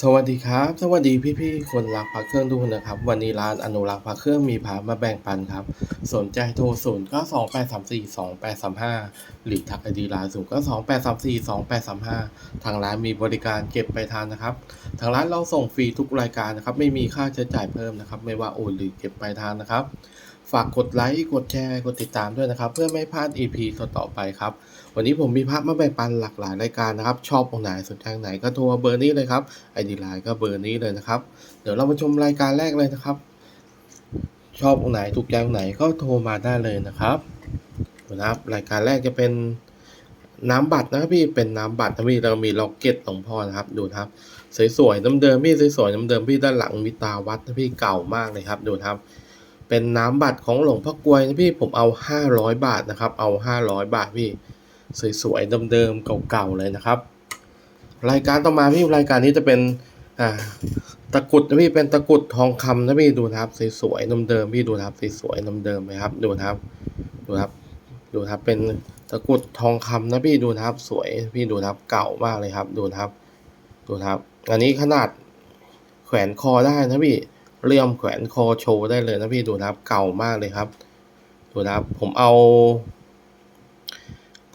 สวัสดีครับ สวัสดีพี่ๆ คนรักพระเครื่องทุกคนนะครับ วันนี้ร้านอนุรักษ์พระเครื่องมีพระมาแบ่งปันครับ สนใจโทรศูนย์ก็สองแปดสามสี่สองแปดสามห้าหรือทักไอดีไลน์ศูนย์ก็สองแปดสามสี่สองแปดสามห้าทางร้านมีบริการเก็บไปทานนะครับ ทางร้านเราส่งฟรีทุกรายการนะครับ ไม่มีค่าใช้จ่ายเพิ่มนะครับ ไม่ว่าโอนหรือเก็บไปทานนะครับ ฝากกดไลค์ กดแชร์ กดติดตามด้วยนะครับ เพื่อไม่พลาด EP ต่อไปครับ วันนี้ผมมีภาพมาแบ่งปันหลากหลายรายการนะครับ ชอบตรงไหนสนใจตรงไหนก็โทรเบอร์นี้เลยครับไอดีไลน์ก็เบอร์นี้เลยนะครับ เดี๋ยวเรามาชมรายการแรกเลยนะครับ ชอบตรงไหนถูกใจตรงไหนก็โทรมาได้เลยนะครับนะครับ รายการแรกจะเป็นน้ำบัตรนะครับพี่เป็นน้ำบัตรนะพี่เรามีล็อกเก็ตหลวงพ่อนะครับ ดูนะครับ สวยๆน้ำเดิมพี่สวยๆน้ำเดิมพี่ด้านหลังมีตาวัดนะพี่เก่ามากเลยครับ ดูนะครับ เป็นน้ำบัตรของหลวงพ่อกวยนะพี่ผมเอาห้าร้อยบาทนะครับ เอาห้าร้อยบาทพี่ สวยๆเดิมๆเก่าๆเลยนะครับ รายการต่อมาพี่รายการนี้จะเป็นอ่าตะกรุดนะพี่เป็นตะกรุดทองคำนะพี่ดูนะครับสวยๆเดิมๆพี่ดูนะครับสวยๆเดิมๆเลยครับดูนะครับดูนะครับดูนะครับเป็นตะกรุดทองคำนะพี่ดูนะครับ สวยพี่ดูนะครับเก่ามากเลยครับ ดูนะครับดูนะครับ อันนี้ขนาดแขวนคอได้นะพี่เลี่ยมแขวนคอโชว์ได้เลยนะพี่ดูนะครับ เก่ามากเลยครับ ดูนะครับผมเอา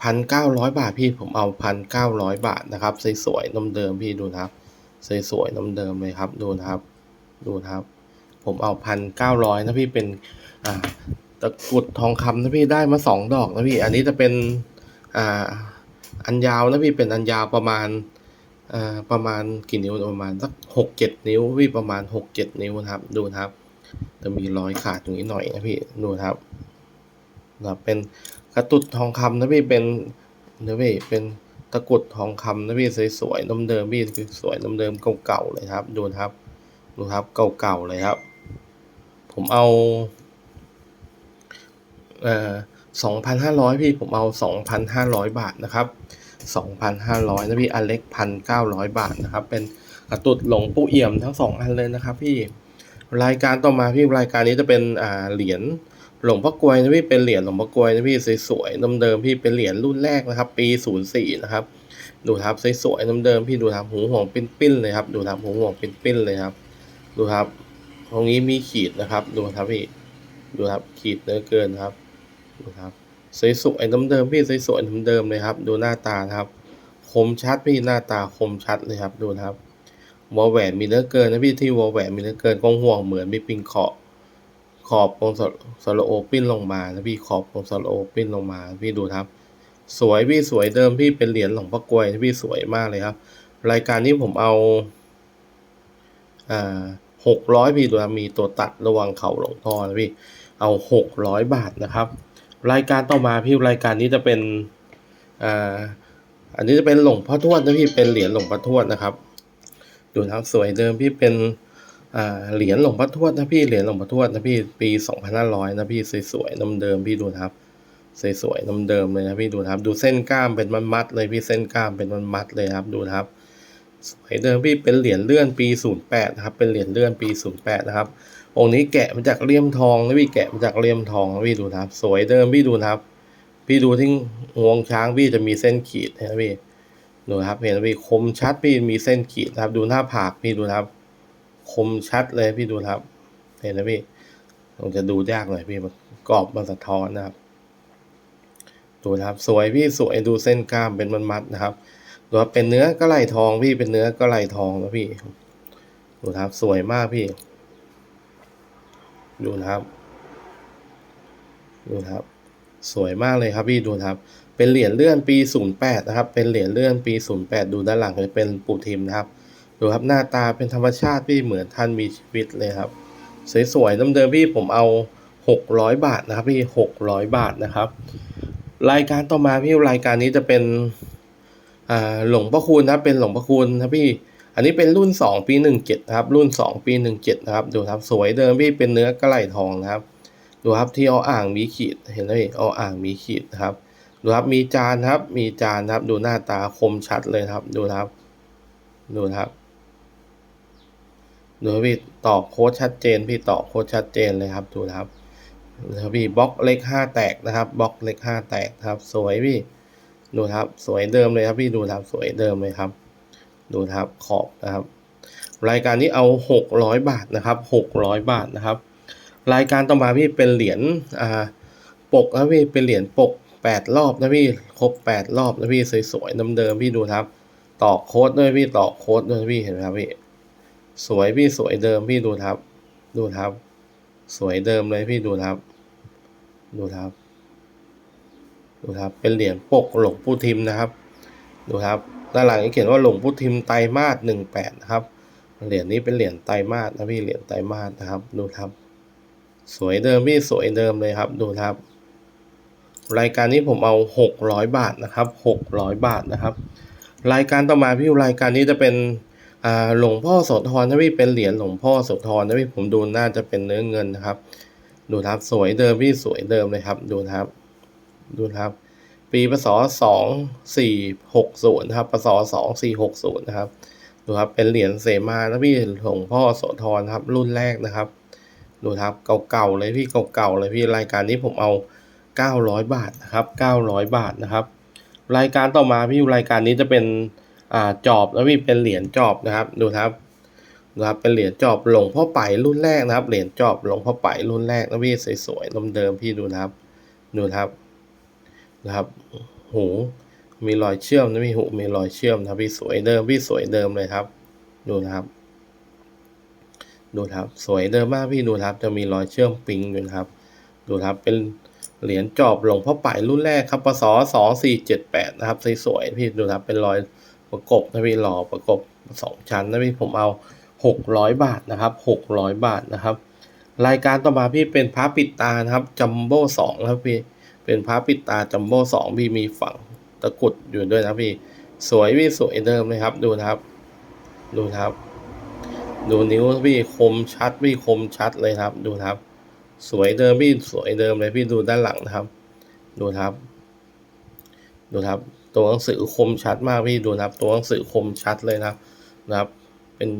พันเก้าร้อยบาทพี่ผมเอาพันเก้าร้อยบาทนะครับสวยๆนมเดิมพี่ดูนะครับสวยๆนมเดิมเลยครับดูนะครับดูนะครับ ผมเอาพันเก้าร้อยนะพี่เป็นอ่าตะกรุดทองคำนะพี่ได้มาสองดอกนะพี่ อันนี้จะเป็นอ่าอันยาวนะพี่เป็นอันยาวประมาณอ่าประมาณกี่นิ้วประมาณสักหกเจ็ดนิ้วพี่ประมาณหกเจ็ดนิ้วนะครับ ดูนะครับ จะมีรอยขาดตรงนี้หน่อยนะพี่ดูนะครับนะครับเป็น กระตุดทองคำนะพี่เป็นนะพี่เป็นตะกรุดทองคำนะพี่สวยๆน้ำเดิมพี่สวยๆน้ำเดิมเก่าๆเลยครับ ดูครับ ดูครับเก่าๆเลยครับ ผมเอาเอ่อสองพันห้าร้อยพี่ผมเอาสองพันห้าร้อยบาทนะครับสองพันห้าร้อยนะพี่อเล็กพันเก้าร้อยบาทนะครับ เป็นกระตุดหลงปูเอี่ยมทั้งสองอันเลยนะครับ พี่รายการต่อมาพี่รายการนี้จะเป็นอ่าเหรียญ หลวงพ่อกวยนะพี่เป็นเหรียญหลวงพ่อกวยนะพี่สวยๆเดิมๆพี่เป็นเหรียญรุ่นแรกนะครับ ปีศูนย์สี่นะครับ ดูครับสวยๆเดิมๆพี่ดูครับหูห่วงปิ้นๆเลยครับ ดูครับหูห่วงปิ้นๆเลยครับ ดูครับ ตรงนี้มีขีดนะครับ ดูครับพี่ดูครับขีดเนื้อเกินครับ ดูครับสวยๆเดิมๆพี่สวยๆเดิมๆเลยครับ ดูหน้าตาครับคมชัดพี่หน้าตาคมชัดเลยครับ ดูครับวอลแหวนมีเนื้อเกินนะพี่ที่วอลแหวนมีเนื้อเกินกองห่วงเหมือนมีปิงเขอบ ขอบตรงสสโลโอปิ้นลงมานะพี่ขอบตรงสโลโอปิ้นลงมา พี่ดูครับ สวยพี่สวยเดิมพี่เป็นเหรียญหลวงพ่อกลวยพี่สวยมากเลยครับ รายการนี้ผมเอาอ่าหกร้อยพี่ดูครับมีตัวตัดระวังเข่าหลวงพ่อนะพี่เอาหกร้อยบาทนะครับ รายการต่อมาพี่รายการนี้จะเป็นอ่าอันนี้จะเป็นหลวงพ่อทวดนะพี่เป็นเหรียญหลวงพ่อทวดนะครับดูนะครับสวยเดิมพี่เป็น เหรียญหลวงพ่อทวดนะพี่ เหรียญหลวงพ่อทวดนะพี่ ปีสองพันห้าร้อยนะพี่ สวยๆน้ำเดิมพี่ดูครับ สวยๆน้ำเดิมเลยนะพี่ดูครับ ดูเส้นกล้ามเป็นมัดๆเลยพี่ เส้นกล้ามเป็นมัดๆเลยครับ ดูครับ สวยเดิมพี่ เป็นเหรียญเลื่อนปีศูนย์แปดนะครับ เป็นเหรียญเลื่อนปีศูนย์แปดนะครับ องค์นี้แกะมาจากเลี่ยมทองนะพี่ แกะมาจากเลี่ยมทองนะพี่ดูครับ สวยเดิมพี่ดูครับ พี่ดูที่งวงช้างพี่จะมีเส้นขีดนะพี่ ดูครับ เห็นไหมพี่ คมชัดพี่ มีเส้นขีดครับ ดูหน้าผากพี่ดูครับ คมชัดเลยพี่ดูครับ เห็นไหมพี่มันจะดูยากหน่อยพี่มันกรอบมันสะท้อนนะครับ ดูครับสวยพี่สวยดูเส้นกล้ามเป็นมันมัดนะครับดูครับเป็นเนื้อกระไหลทองพี่เป็นเนื้อกระไหลทองนะพี่ ดูครับสวยมากพี่ ดูครับ ดูครับ สวยมากเลยครับพี่ดูครับ เป็นเหรียญเลื่อนปี 08 นะครับ เป็นเหรียญเลื่อนปี 08 ดูด้านหลังจะเป็นปูทิมนะครับ ดูครับหน้าตาเป็นธรรมชาติพี่เหมือนท่านมีชีวิตเลยครับ สวยๆน้ำเดิมพี่ผมเอา 600 บาทนะครับพี่600 บาทนะครับ รายการต่อมาพี่รายการนี้จะเป็นหลวงพ่อคูณนะเป็นหลวงพ่อคูณนะพี่ อันนี้เป็นรุ่น 2 ปี 17ครับ รุ่น 2 ปี 17นะครับ ดูครับสวยเดิมพี่เป็นเนื้อกระไหลทองนะครับ ดูครับที่เอาอ่างมีขีดเห็นไหมเอาอ่างมีขีดนะครับ ดูครับมีจานครับ มีจานครับ ดูหน้าตาคมชัดเลยครับ ดูครับ ดูครับ ดูครับพี่ตอกโค้ดชัดเจน พี่ตอกโค้ดชัดเจนเลยครับดูนะครับนะครับพี่บล็อกเล็กห้าแตกนะครับบล็อกเล็กห้าแตกครับ สวยพี่ดูครับ สวยเดิมเลยครับพี่ดูครับสวยเดิมเลยครับ ดูครับขอบนะครับ รายการนี้เอาหกร้อยบาทนะครับหกร้อยบาทนะครับ รายการต่อมาพี่เป็นเหรียญอ่าปกนะพี่เป็นเหรียญปกแปดรอบนะพี่ครบแปดรอบนะพี่สวยๆเดิมๆพี่ดูครับ ต่อโค้ดด้วยพี่ต่อโค้ดด้วยพี่เห็นไหมครับพี่ สวยพี่สวยเดิมพี่ดูครับ ดูครับ สวยเดิมเลยพี่ดูครับ ดูครับ ดูครับ เป็นเหรียญปกหลวงปู่ทิมนะครับ ดูครับด้านหลังนี้เขียนว่าหลวงปู่ทิมไตรมาสหนึ่งแปดนะครับ เหรียญนี้เป็นเหรียญไตรมาสนะพี่เหรียญไตรมาสนะครับ ดูครับ สวยเดิมพี่สวยเดิมเลยครับ ดูครับ รายการนี้ผมเอาหกร้อยบาทนะครับหกร้อยบาทนะครับ รายการต่อมาพี่รายการนี้จะเป็น หลวงพ่อโสธรนะพี่เป็นเหรียญหลวงพ่อโสธรนะพี่ผมดูน่าจะเป็นเนื้อเงินนะครับ ดูครับสวยเดิมพี่สวยเดิมเลยครับ ดูครับ ดูครับ ปีพศสองสี่หกศูนย์ครับพศสองสี่หกศูนย์นะครับ ดูครับเป็นเหรียญเสมานะพี่หลวงพ่อโสธรครับ รุ่นแรกนะครับ ดูครับเก่าๆเลยพี่เก่าๆเลยพี่รายการนี้ผมเอาเก้าร้อยบาทนะครับเก้าร้อยบาทนะครับ รายการต่อมาพี่รายการนี้จะเป็น อ่าจอบแล้วพี่เป็นเหรียญจอบนะครับดูครับนะครับเป็นเหรียญจอบหลวงพ่อไปรุ่นแรกนะครับเหรียญจอบหลวงพ่อไปรุ่นแรกนะพี่สวยๆเดิมๆพี่ดูนะครับดูนะครับนะครับหูมีรอยเชื่อมนะพี่หูมีรอยเชื่อมนะพี่สวยเดิมพี่สวยเดิมเลยครับ ดูนะครับ ดูครับสวยเดิมมากพี่ดูครับ จะมีรอยเชื่อมปิงอยู่นะครับ ดูครับเป็นเหรียญจอบหลวงพ่อไปรุ่นแรกครับปศสองสี่เจ็ดแปดนะครับสวยๆพี่ดูครับเป็นรอย ประกบนะพี่หล่อประกบสองชั้นนะพี่ผมเอาหกร้อยบาทนะครับหกร้อยบาทนะครับ รายการต่อมาพี่เป็นพระปิดตานะครับจัมโบ้สองนะครับพี่เป็นพระปิดตาจัมโบ้สองพี่มีฝั่งตะกรุดอยู่ด้วยนะพี่สวยพี่สวยเดิมเลยครับดูนะครับ ดูนะครับ ดูนิ้วพี่คมชัดพี่คมชัดเลยครับ ดูนะครับ สวยเดิมพี่สวยเดิมเลยพี่ดูด้านหลังนะครับ ดูนะครับ ดูนะครับ ตัวหนังสือคมชัดมากพี่ดูนะครับ ตัวหนังสือคมชัดเลยนะครับนะครับ เป็น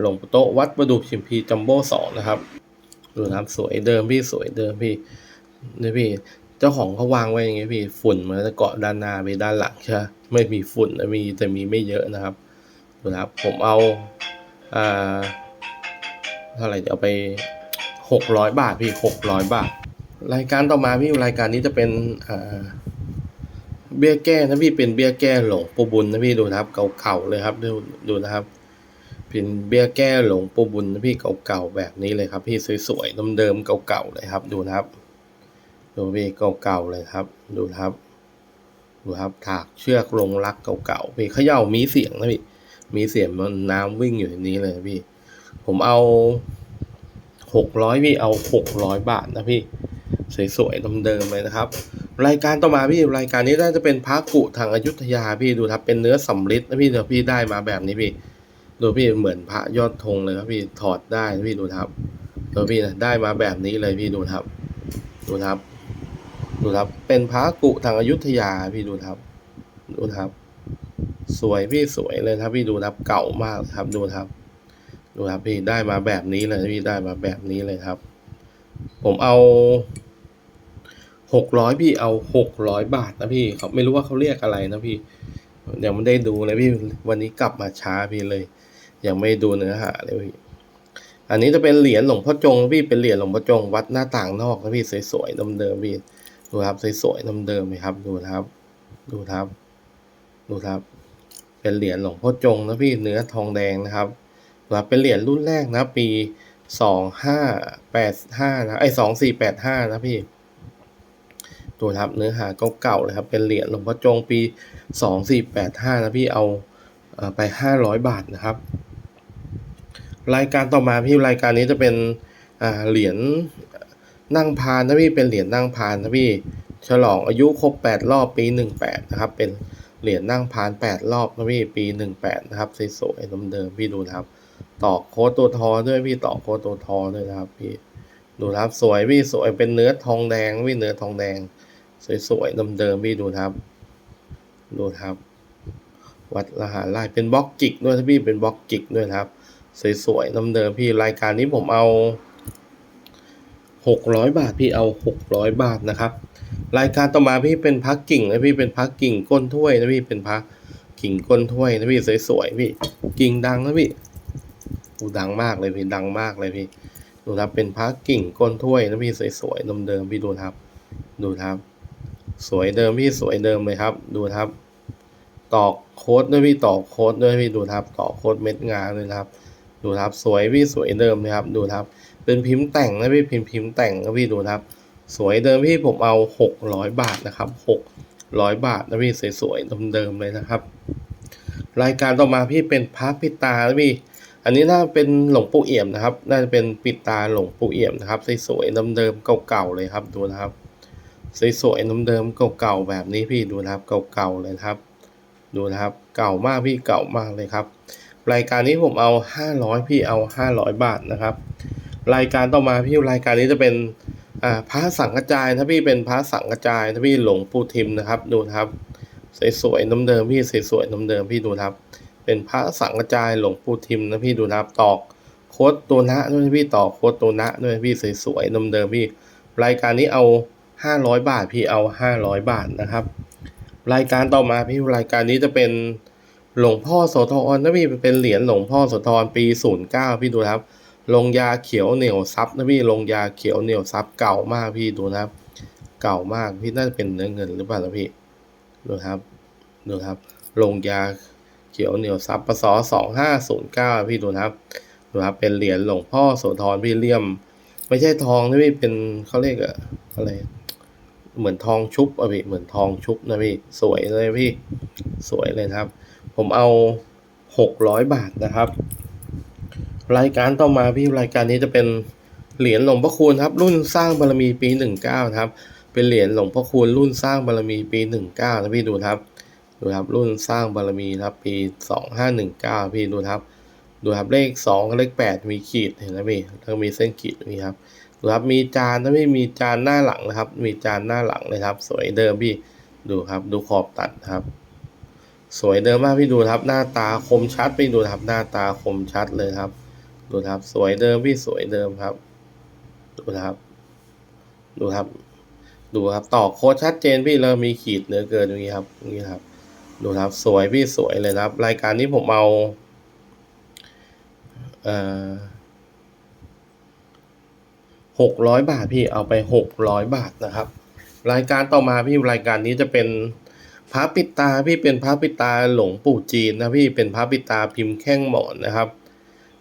หลวงปู่โตวัดประดูชิมพีจัมโบ้สองนะครับ ดูนะครับสวยเดิมพี่สวยเดิมพี่นี่พี่เจ้าของเขาวางไว้อย่างงี้พี่ฝุ่นมันจะเกาะด้านหน้าไปด้านหลังใช่ไหมไม่มีฝุ่นมีแต่มีไม่เยอะนะครับดูนะครับผมเอาอ่าเท่าไหร่เดี๋ยวไปหกร้อยบาทพี่หกร้อยบาท รายการต่อมาพี่รายการนี้จะเป็นอ่า เบี้ยแก้นะพี่เป็นเบี้ยแก้หลงปูบุญนะพี่ดูนะครับ เก่าๆเลยครับดูดูนะครับ เป็นเบี้ยแก้หลงปูบุญนะพี่เก่าๆแบบนี้เลยครับ พี่สวยๆเดิมๆเก่าๆเลยครับ ดูนะครับ ดูพี่เก่าๆเลยครับ ดูครับดูครับถากเชือกลงรักเก่าๆพี่เขย่ามีเสียงนะพี่มีเสียงมันน้ำวิ่งอยู่ในนี้เลยพี่ ผมเอาหกร้อยพี่เอาหกร้อยบาทนะพี่ สวยๆเดิมๆเลยนะครับ รายการต่อมาพี่รายการนี้น่าจะเป็นพระกุทางอยุธยาพี่ดูครับเป็นเนื้อสำริดนะพี่เดี๋ยวพี่ได้มาแบบนี้พี่ดูพี่เหมือนพระยอดธงเลยครับพี่ถอดได้พี่ดูครับดูพี่นะได้มาแบบนี้เลยพี่ดูครับ ดูครับ ดูครับ เป็นพระกุทางอยุธยาพี่ดูครับ ดูครับ สวยพี่สวยเลยครับพี่ดูครับเก่ามากครับดูครับ ดูครับพี่ได้มาแบบนี้เลยพี่ได้มาแบบนี้เลยครับ ผมเอาหกร้อยพี่เอาหกร้อยบาทนะพี่เขาไม่รู้ว่าเขาเรียกอะไรนะพี่ยังไม่ได้ดูเลยพี่วันนี้กลับมาช้าพี่เลย ยังไม่ดูเนื้อหาเลยพี่อันนี้จะเป็นเหรียญหลวงพ่อจงพี่เป็นเหรียญหลวงพ่อจงวัดหน้าต่างนอกนะพี่สวยๆเดิมๆพี่ดูครับสวยๆเดิมๆไหมครับ ดูครับ ดูครับ ดูครับ เป็นเหรียญหลวงพ่อจงนะพี่เนื้อทองแดงนะครับครับเป็นเหรียญรุ่นแรกนะปี สองห้าแปดห้านะไอสองสี่แปดห้านะพี่ดูครับเนื้อหาเก่าๆเลยครับ เป็นเหรียญหลวงพ่อจงปีสองสี่แปดห้านะพี่เอาไปห้าร้อยบาทนะครับ รายการต่อมาพี่รายการนี้จะเป็นเหรียญนั่งพานนะพี่เป็นเหรียญนั่งพานนะพี่ฉลองอายุครบแปดรอบปีหนึ่งแปดนะครับ เป็นเหรียญนั่งพานแปดรอบนะพี่ปีหนึ่งแปดนะครับสวยๆเดิมๆพี่ดูนะครับ ต่อโค้ดตัวทอด้วยพี่ต่อโค้ดตัวทอด้วยนะครับ พี่ดูครับสวยพี่สวยเป็นเนื้อทองแดงพี่เนื้อทองแดง สวยๆเดิมๆพี่ดูครับ ดูครับ วัดรหัสลายเป็นบล็อกจิกด้วยนพี่เป็นบล็อกจิกด้วยครับ สวยๆเดิมๆพี่รายการนี้ผมเอาหกร้อยบาทพี่เอาหกร้อยบาทนะครับ รายการต่อมาพี่เป็นพักกิ่งนะพี่เป็นพักกิ่งก้นถ้วยนะพี่เป็นพักกิ่งก้นถ้วยนะพี่สวยๆพี่กิ่งดังนะพี่ อูดังมากเลยพี่ดังมากเลยพี่ ดูครับเป็นพระกิ่งก้นถ้วยนะพี่สวยๆเดิมๆพี่ดูครับ ดูครับ สวยเดิมพี่สวยเดิมเลยครับ ดูครับ ตอกโค้ดด้วยพี่ตอกโค้ดด้วยพี่ดูครับตอกโค้ดเม็ดงาเลยครับ ดูครับสวยพี่สวยเดิมนะครับ ดูครับ เป็นพิมพ์แต่งนะพี่พิมพ์พิมพ์แต่งนะพี่ดูครับ สวยเดิมพี่ผมเอาหกร้อยบาทนะครับหกร้อยบาทนะพี่สวยๆเดิมๆเลยนะครับ รายการต่อมาพี่เป็นพระปิตานะพี่ อันนี้น่าเป็นหลวงปู่เอี่ยมนะครับ น่าจะเป็นปิดตาหลวงปู่เอี่ยมนะครับสวยๆเดิมๆเก่าๆเลยครับดูนะครับสวยๆเดิมๆเก่าๆแบบนี้พี่ดูนะครับเก่าๆเลยครับ ดูนะครับเก่ามากพี่เก่ามากเลยครับ รายการนี้ผมเอา 500 พี่เอา 500 บาทนะครับ รายการต่อมาพี่รายการนี้จะเป็นอ่าพระสังกระจายถ้าพี่เป็นพระสังกระจายถ้าพี่หลวงปู่ทิมนะครับ ดูนะครับสวยๆเดิมๆพี่สวยๆเดิมๆพี่ดูนะครับ เป็นพระสังกระจายหลวงปู่ทิมนะพี่ดูนะครับตอกโคดตัวนะด้วยพี่ตอกโคดตัวนะด้วยพี่สวยๆเดิมๆพี่ รายการนี้เอา 500 บาทพี่เอา 500 บาทนะครับ รายการต่อมาพี่รายการนี้จะเป็นหลวงพ่อโสธรนะพี่เป็นเหรียญหลวงพ่อโสธรปี 09 พี่ดูนะครับลงยาเขียวเหนียวซับนะพี่ลงยาเขียวเหนียวซับเก่ามากพี่ดูนะครับ เก่ามากพี่น่าจะเป็นเนื้อเงินหรือเปล่านะพี่ดูครับดูครับลงยา เขียวเหนียวซับปศ2509พี่ดูนะครับดูครับ เป็นเหรียญหลวงพ่อโสธรพี่เลี่ยม ไม่ใช่ทองนะพี่เป็นเขาเรียกอะอะไรเหมือนทองชุบอะพี่เหมือนทองชุบนะพี่สวยเลยพี่สวยเลยครับ ผมเอาหกร้อยบาทนะครับ รายการต่อมาพี่รายการนี้จะเป็นเหรียญหลวงพ่อคูณครับ รุ่นสร้างบารมีปีหนึ่งเก้าครับ เป็นเหรียญหลวงพ่อคูณรุ่นสร้างบารมีปีหนึ่งเก้านะพี่ดูครับ ดูครับรุ่นสร้างบารมีครับปีสองห้าหนึ่งเก้าพี่ดูครับดูครับเลขสองกับเลขแปดมีขีดเห็นไหมพี่แล้วก็มีเส้นขีดนี่ครับดูครับมีจานนะพี่มีจานหน้าหลังนะครับ มีจานหน้าหลังเลยครับ สวยเดิมพี่ดูครับดูขอบตัดครับ สวยเดิมมากพี่ดูครับ หน้าตาคมชัดพี่ดูครับหน้าตาคมชัดเลยครับ ดูครับสวยเดิมพี่สวยเดิมครับ ดูครับ ดูครับ ดูครับต่อโค้ดชัดเจนพี่เลยมีขีดเหลือเกินอย่างนี้ครับอย่างนี้ครับ ดูครับสวยพี่สวยเลยครับ รายการนี้ผมเอาเออหกร้อยบาทพี่เอาไปหกร้อยบาทนะครับ รายการต่อมาพี่รายการนี้จะเป็นพระปิดตาพี่เป็นพระปิดตาหลวงปู่จีนนะพี่เป็นพระปิดตาพิมพ์แข้งหมอนนะครับ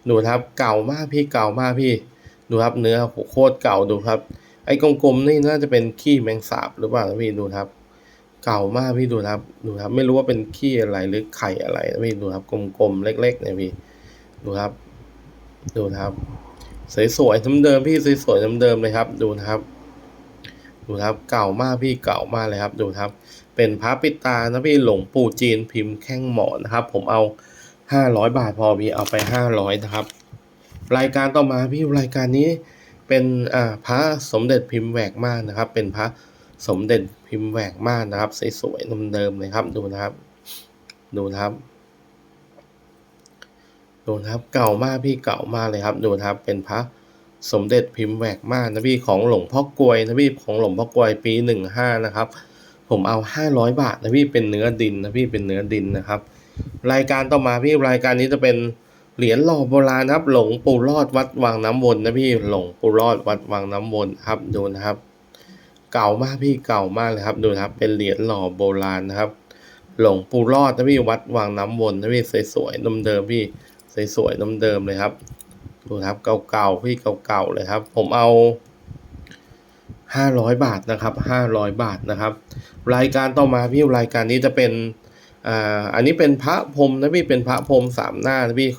ดูครับเก่ามากพี่เก่ามากพี่ ดูครับเนื้อโคตรเก่าดูครับ ไอ้กลมๆนี่น่าจะเป็นขี้แมงสาบหรือเปล่าพี่ดูครับ เก่ามากพี่ดูครับ ดูครับ ไม่รู้ว่าเป็นขี้อะไรหรือไข่อะไรพี่ดูครับ กลมๆ เล็กๆเนี่ยพี่ ดูครับ ดูครับ สวยๆเดิมพี่สวยๆเดิมเลยครับ ดูครับ ดูครับ เก่ามากพี่เก่ามากเลยครับ ดูครับ เป็นพระปิตานะพี่หลวงปู่จีนพิมพ์แข้งหมอนนะครับ ผมเอาห้าร้อยบาทพอพี่เอาไปห้าร้อยนะครับ รายการต่อมาพี่รายการนี้เป็นอ่าพระสมเด็จพิมพ์แหวกม่านนะครับ เป็นพระ สมเด็จพิมพ์แหวกมานนะครับสวยๆเดิมๆเลยครับดูนะครับ ดูนะครับ ดูนะครับเก่ามากพี่เก่ามากเลยครับ ดูนะครับเป็นพระสมเด็จพิมพ์แหวกมานนะพี่ของหลวงพ่อกลวยนะพี่ของหลวงพ่อกลวยปีหนึ่งห้านะครับ ผมเอาห้าร้อยบาทนะพี่เป็นเนื้อดินนะพี่เป็นเนื้อดินนะครับ รายการต่อมาพี่รายการนี้จะเป็นเหรียญหล่อโบราณนะครับ หลวงปู่รอดวัดวังน้ำวนนะพี่หลวงปู่รอดวัดวังน้ำวนครับดูนะครับ เก่ามากพี่เก่ามากเลยครับดูครับ เป็นเหรียญหล่อโบราณนะครับ หลวงปู่รอดนะพี่วัดวังน้ำวนนะพี่สวยๆเดิมพี่สวยๆเดิมเลยครับ ดูครับเก่าๆพี่เก่าๆเลยครับ ผมเอาห้าร้อยบาทนะครับห้าร้อยบาทนะครับ รายการต่อมาพี่รายการนี้จะเป็นอ่าอันนี้เป็นพระพรมนะพี่เป็นพระพรมสามหน้านะพี่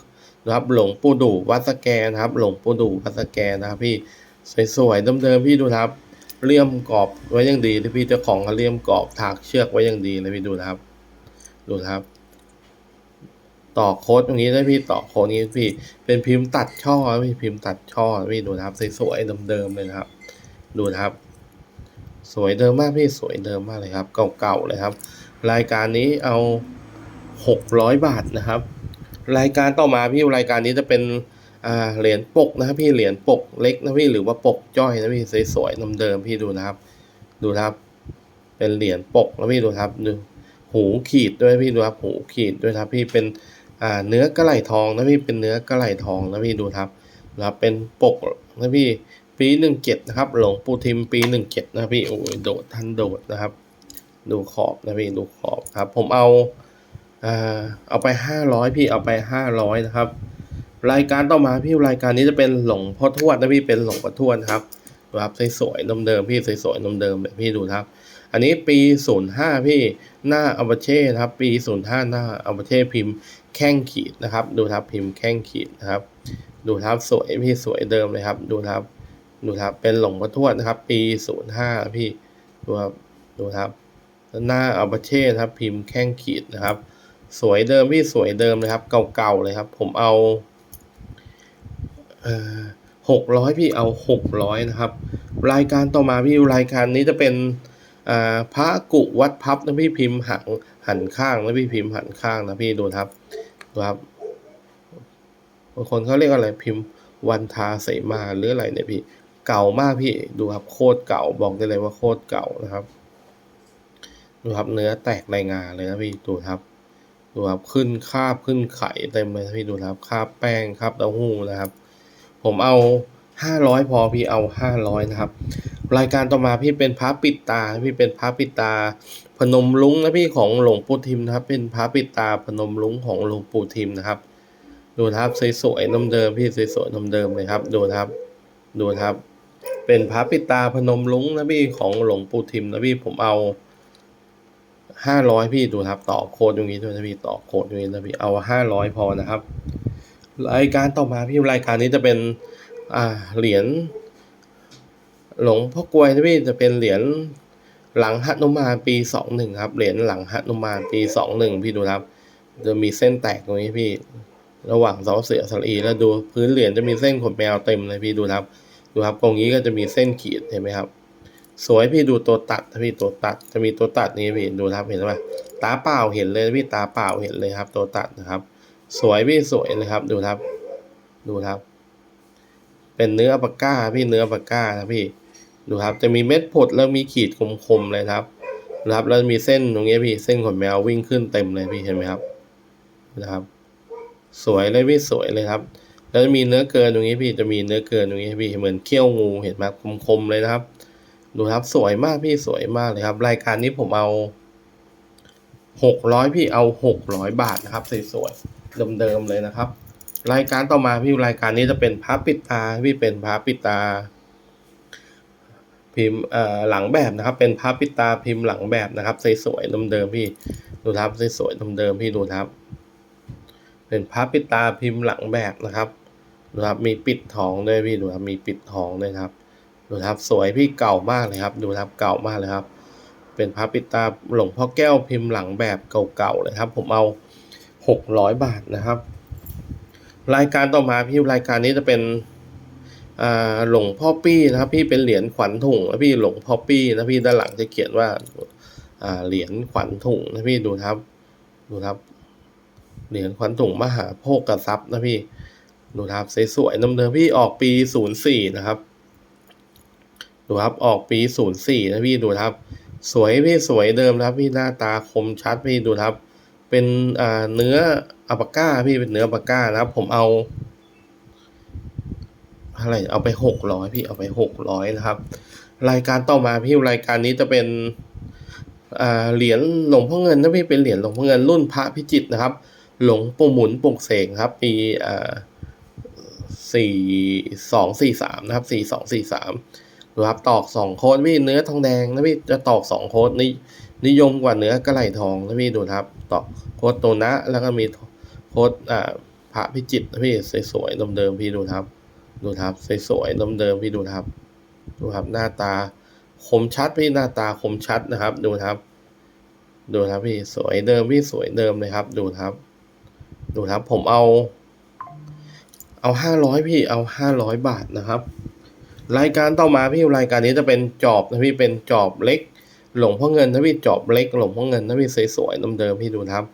นะครับหลวงปู่ดูวัดสแกนะครับ หลวงปู่ดูวัดสแกนะครับพี่สวยๆเดิมๆพี่ดูครับ เลี่ยมกรอบไว้อย่างดีนะพี่เจ้าของเขาเลี่ยมกรอบถากเชือกไว้อย่างดีเลยพี่ดูนะครับ ดูนะครับ ต่อโค้ดตรงนี้ได้พี่ต่อโค้ดนี้พี่เป็นพิมพ์ตัดช่อพี่พิมพ์ตัดช่อพี่ดูนะครับสวยๆเดิมๆเลยนะครับ ดูนะครับ สวยเดิมมากพี่สวยเดิมมากเลยครับ เก่าๆเลยครับ รายการนี้เอาหกร้อยบาทนะครับ รายการต่อมาพี่รายการนี้จะเป็น อ่าเหรียญปกนะครับพี่เหรียญปกเล็กนะพี่หรือว่าปกจ้อยนะพี่สวยๆเดิมพี่ดูนะครับ ดูนะครับ เป็นเหรียญปกนะพี่ดูครับดูหูขีดด้วยพี่ดูครับหูขีดด้วยครับพี่เป็นอ่าเนื้อกระไหล่ทองนะพี่เป็นเนื้อกระไหล่ทองนะพี่ดูครับนะครับเป็นปกนะพี่ปีหนึ่งเจ็ดนะครับ หลวงปู่ทิมปีหนึ่งเจ็ดนะพี่โอ้ยโดดท่านโดดนะครับ ดูขอบนะพี่ดูขอบครับ ผมเอาอ่าเอาไปห้าร้อยพี่เอาไปห้าร้อยนะครับ รายการต่อมาพี่รายการนี้จะเป็นหลงพ่อทวดนะพี่เป็นหลงพ่อทวดครับครับสวยๆเดิมพี่สวยๆเดิมแบบพี่ดูครับ อันนี้ปีศูนย์ห้าพี่หน้าอัลบเช่ครับปีศูนย์ห้าหน้าอัลบเช่พิมพ์แข้งขีดนะครับ ดูครับพิมพ์แข้งขีดนะครับ ดูครับสวยพี่สวยเดิมเลยครับ ดูครับดูครับเป็นหลงพ่อทวดนะครับ ปีศูนย์ห้าพี่ดูครับดูครับหน้าอัลบเช่ครับพิมพ์แข้งขีดนะครับ สวยเดิมพี่สวยเดิมเลยครับ เก่าๆเลยครับ ผมเอา หกร้อยพี่เอาหกร้อยนะครับ รายการต่อมาพี่รายการนี้จะเป็นพระกุวัดพับนะพี่พิมพ์หันหันข้างนะพี่พิมพ์หันข้างนะพี่ดูครับดูครับบางคนเขาเรียกอะไรพิมพ์วันทาเสมาหรืออะไรเนี่ยพี่ เก่ามากพี่ดูครับโคตรเก่าบอกได้เลยว่าโคตรเก่านะครับ ดูครับเนื้อแตกในงาเลยนะพี่ดูครับดูครับขึ้นคาบขึ้นไข่เต็มเลยพี่ดูครับคาบแป้งคราบเต้าหู้นะครับ ผมเอาห้าร้อยพอพี่เอาห้าร้อยนะครับ รายการต่อมาพี่เป็นพระปิดตา พี่เป็นพระปิดตา พนมลุงนะพี่ของหลวงปู่ทิมนะครับ เป็นพระปิดตาพนมลุงของหลวงปู่ทิมนะครับ ดูครับสวยๆน้ำเดิมพี่สวยๆน้ำเดิมเลยครับดูครับ ดูครับ เป็นพระปิดตาพนมลุงนะพี่ของหลวงปู่ทิมนะพี่ผมเอาห้าร้อยพี่ดูครับต่อโค้ดตรงนี้ด้วยนะพี่ต่อโค้ดตรงนี้นะพี่เอาห้าร้อยพอนะครับ รายการต่อมาพี่รายการนี้จะเป็นอ่าเหรียญหลวงพ่อกลวยนะพี่จะเป็นเหรียญหลังหันุมานปีสองหนึ่งครับเหรียญหลังหันุมานปีสองหนึ่งพี่ดูครับ จะมีเส้นแตกตรงนี้พี่ ระหว่างเสาเสือสลีแล้วดูพื้นเหรียญจะมีเส้นขนแมวเต็มเลยพี่ดูครับ ดูครับตรงนี้ก็จะมีเส้นขีดเห็นไหมครับ สวยพี่ดูตัวตัดนะพี่ตัวตัดจะมีตัวตัดนี้พี่ดูครับเห็นไหมตาเปล่าเห็นเลยพี่ตาเปล่าเห็นเลยครับ ตัวตัดนะครับ สวยพี่สวยเลยครับ ดูครับ ดูครับ เป็นเนื้อปากก้าพี่เนื้อปากก้านะพี่ ดูครับ จะมีเม็ดผดแล้วมีขีดคมๆเลยครับนะครับ แล้วมีเส้นตรงนี้พี่เส้นขนแมววิ่งขึ้นเต็มเลยพี่เห็นไหมครับนะครับ สวยเลยพี่สวยเลยครับ แล้วจะมีเนื้อเกินตรงนี้พี่จะมีเนื้อเกินตรงนี้พี่เหมือนเขี้ยวงูเห็นไหมคมๆเลยนะครับ ดูครับสวยมากพี่สวยมากเลยครับ รายการนี้ผมเอาหกร้อยพี่เอาหกร้อยบาทนะครับสวยๆ เดิมๆเลยนะครับ รายการต่อมาพี่รายการนี้จะเป็นพระปิดตาพี่เป็นพระปิดตา พิมพ์หลังแบบนะครับ เป็นพระปิดตาพิมพ์หลังแบบนะครับสวยๆเดิมๆพี่ดูครับสวยๆเดิมๆพี่ดูครับ เป็นพระปิดตาพิมพ์หลังแบบนะครับดูครับมีปิดทองด้วยพี่ดูครับมีปิดทองด้วยครับดูครับสวยพี่เก่ามากเลยครับ ดูครับเก่ามากเลยครับ เป็นพระปิดตาหลวงพ่อแก้วพิมพ์หลังแบบเก่าๆเลยครับ ผมเอา หกร้อยบาทนะครับ รายการต่อมาพี่รายการนี้จะเป็นหลวงพ่อปี้นะครับพี่เป็นเหรียญขวัญถุงนะพี่หลวงพ่อปี้นะพี่ด้านหลังจะเขียนว่าเหรียญขวัญถุงนะพี่ดูครับ ดูครับ เหรียญขวัญถุงมหาโภคทรัพย์นะพี่ดูครับสวยๆน้ำเดิมพี่ออกปีศูนย์สี่นะครับ ดูครับออกปีศูนย์สี่นะพี่ดูครับ สวยพี่สวยเดิมนะครับพี่หน้าตาคมชัดพี่ดูครับ เป็นอ่าเนื้ออัปาก้าพี่เป็นเนื้ออัปาก้านะครับ ผมเอาอะไรเอาไปหกร้อยพี่เอาไปหกร้อยนะครับ รายการต่อมาพี่รายการนี้จะเป็นอ่าเหรียญหลวงพ่อเงินนะพี่เป็นเหรียญหลวงพ่อเงินรุ่นพระพิจิตรนะครับ หลวงปู่หมุนปลุกเสกครับ ปีอ่าสี่สองสี่สามนะครับสี่สองสี่สามดูครับตอกสองโค้ดพี่เนื้อทองแดงนะพี่จะตอกสองโค้ดนี่ นิยมกว่าเนื้อกระไหลทองนะพี่ดูครับตอกโค้ดโตนะแล้วก็มีโค้ดอ่าพระพิจิตนะพี่สวยๆเดิมๆพี่ดูครับ ดูครับสวยๆเดิมๆพี่ดูครับ ดูครับหน้าตาคมชัดพี่หน้าตาคมชัดนะครับ ดูครับ ดูครับพี่สวยเดิมพี่สวยเดิมเลยครับ ดูครับ ดูครับผมเอา เอาห้าร้อยพี่เอาห้าร้อยบาทนะครับ รายการต่อมาพี่รายการนี้จะเป็นจอบนะพี่เป็นจอบเล็ก หลงพ่อเงินนะพี่จอบเล็กหลงพ่อเงินนะพี่สวยๆเดิมๆพี่ดูครับ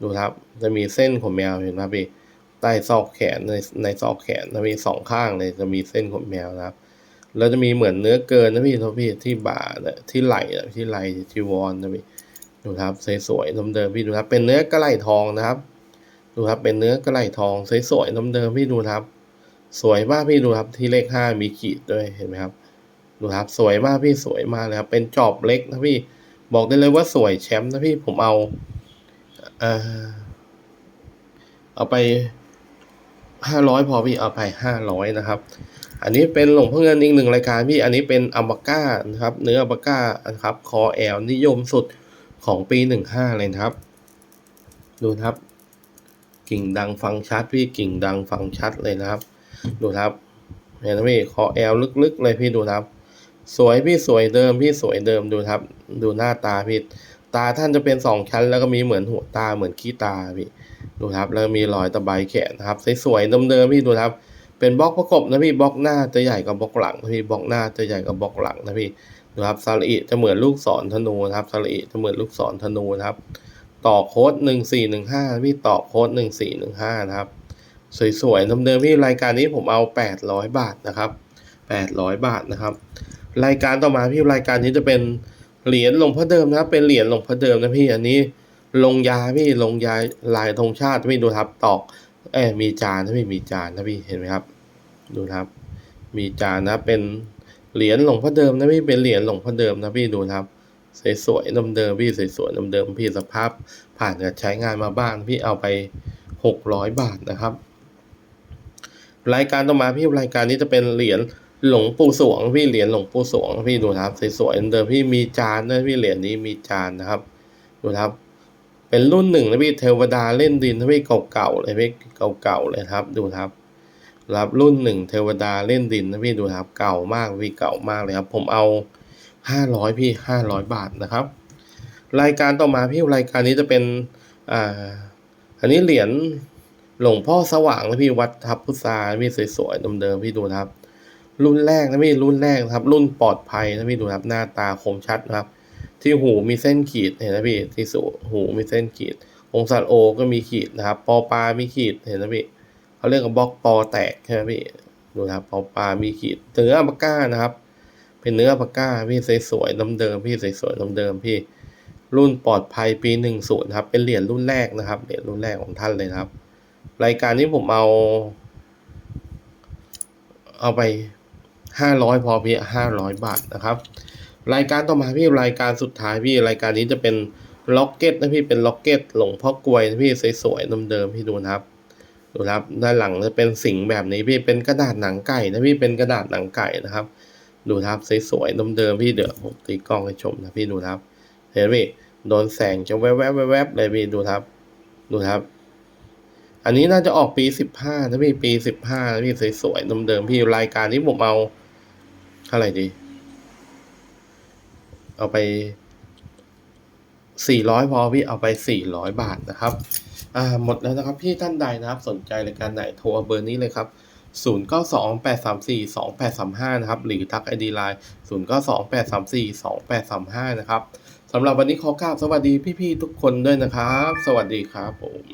ดูครับ จะมีเส้นขนแมวเห็นไหมพี่ใต้ซอกแขนในในซอกแขนนะพี่สองข้างเลยจะมีเส้นขนแมวนะครับ แล้วจะมีเหมือนเนื้อเกินนะพี่ทพี่ที่บ่าเนี่ยที่ไหล่เนี่ยที่ไหล่ที่วอนนะพี่ดูครับสวยๆเดิมๆพี่ดูครับ เป็นเนื้อกระไหล่ทองนะครับ ดูครับเป็นเนื้อกระไหล่ทองสวยๆเดิมๆพี่ดูนะครับ สวยมากพี่ดูครับที่เลขห้ามีขีดด้วยเห็นไหมครับ ดูครับสวยมากพี่สวยมากเลยครับ เป็นจอบเล็กนะพี่บอกได้เลยว่าสวยแชมป์นะพี่ผมเอาเออเอาไปห้าร้อยพอพี่เอาไปห้าร้อยนะครับ อันนี้เป็นหลวงพ่อเงินอีกหนึ่งรายการพี่อันนี้เป็นอัมบาก้านะครับ เนื้ออัมบาก้านะครับคอแอลนิยมสุดของปีหนึ่งห้าเลยนะครับ ดูครับ กิ่งดังฟังชัดพี่กิ่งดังฟังชัดเลยนะครับ ดูครับเห็นไหมพี่คอแอลลึกๆเลยพี่ดูครับ สวยพี่สวยเดิมพี่สวยเดิมดูครับ ดูหน้าตาพี่ตาท่านจะเป็นสองชั้น แล้วก็มีเหมือนหัวตาเหมือนขี้ตาพี่ดูครับ แล้วมีรอยตะไบแขนครับสวยๆเดิมๆพี่ดูครับ เป็นบล็อกประกบนะพี่บล็อกหน้าจะใหญ่กว่าบล็อกหลังนะพี่บล็อกหน้าจะใหญ่กว่าบล็อกหลังนะพี่ดูครับซาลีจะเหมือนลูกศรธนูนะครับซาลีจะเหมือนลูกศรธนูนะครับต่อโค้ดหนึ่งสี่หนึ่งห้าพี่ต่อโค้ดหนึ่งสี่หนึ่งห้านะครับ สวยๆเดิมๆพี่รายการนี้ผมเอาแปดร้อยบาทนะครับแปดร้อยบาทนะครับ รายการต่อมาพี่รายการนี้จะเป็นเหรียญหลวงพ่อเดิมนะเป็นเหรียญหลวงพ่อเดิมนะพี่อันนี้ลงยาพี่ลงยาลายธงชาติพี่ดูครับตอกเอมีจานนะพี่มีจานนะพี่เห็นไหมครับ ดูครับ มีจานนะเป็นเหรียญหลวงพ่อเดิมนะพี่เป็นเหรียญหลวงพ่อเดิมนะพี่ดูครับสวยๆเดิมพี่สวยๆเดิมพี่สภาพผ่านการใช้งานมาบ้างพี่เอาไปหกร้อยบาทนะครับ รายการต่อมาพี่รายการนี้จะเป็นเหรียญ หลวงปู่สวงพี่เหรียญหลวงปู่สวงพี่ดูนะครับสวยๆเดิมพี่มีจานนะพี่เหรียญนี้มีจานนะครับ ดูนะครับ เป็นรุ่นหนึ่งนะพี่เทวดาเล่นดินนะพี่เก่าๆเลยพี่เก่าๆเลยครับ ดูนะครับรับรุ่นหนึ่งเทวดาเล่นดินนะพี่ดูนะครับ เก่ามากพี่เก่ามากเลยครับ ผมเอาห้าร้อยพี่ห้าร้อยบาทนะครับ รายการต่อมาพี่รายการนี้จะเป็นอ่าอันนี้เหรียญหลวงพ่อสว่างนะพี่วัดทับพุทราพี่สวยๆเดิมๆพี่ดูนะครับ รุ่นแรกนะพี่รุ่นแรกนะครับ รุ่นปลอดภัยนะพี่ดูนะครับหน้าตาคมชัดนะครับ ที่หูมีเส้นขีดเห็นนะพี่ที่สูหูมีเส้นขีด องศาโอก็มีขีดนะครับ ปอปลามีขีดเห็นนะพี่เขาเรียกว่าบล็อกปอแตกใช่ไหมพี่ดูนะครับปอปลามีขีดเนื้อปาก้านะครับ เป็นเนื้อปาก้าพี่สวยๆเดิมๆพี่สวยๆเดิมๆพี่ รุ่นปลอดภัยปีหนึ่งศูนย์ครับ เป็นเหรียญรุ่นแรกนะครับเหรียญรุ่นแรกของท่านเลยครับ รายการนี้ผมเอา เอาไป ห้าร้อยพอพี่ห้าร้อยบาทนะครับ รายการต่อมาพี่รายการสุดท้ายพี่รายการนี้จะเป็นล็อกเก็ตนะพี่เป็นล็อกเก็ตหลงพ่อกลวยนะพี่สวยๆเดิมๆพี่ดูนะครับดูนะครับด้านหลังจะเป็นสิงแบบนี้พี่เป็นกระดาษหนังไก่นะพี่เป็นกระดาษหนังไก่นะครับ ดูครับสวยๆเดิมๆพี่เดี๋ยวผมตีกล้องให้ชมนะพี่ดูครับเห็นไหมพี่โดนแสงจะแวบๆแวบๆเลยพี่ดูครับ ดูครับ อันนี้น่าจะออกปีสิบห้านะพี่ปีสิบห้านะพี่สวยๆเดิมๆพี่รายการนี้ผมเอา เท่าไหร่ดี เอาไปสี่ร้อยพอพี่เอาไปสี่ร้อยบาทนะครับ อ่า หมดแล้วนะครับพี่ท่านใดนะครับ สนใจรายการไหนโทรเบอร์นี้เลยครับศูนย์เก้าสองแปดสามสี่สองแปดสามห้านะครับ หรือทักไอดีไลน์ศูนย์เก้าสองแปดสามสี่สองแปดสามห้านะครับ สำหรับวันนี้ขอกราบสวัสดีพี่ๆทุกคนด้วยนะครับ สวัสดีครับผม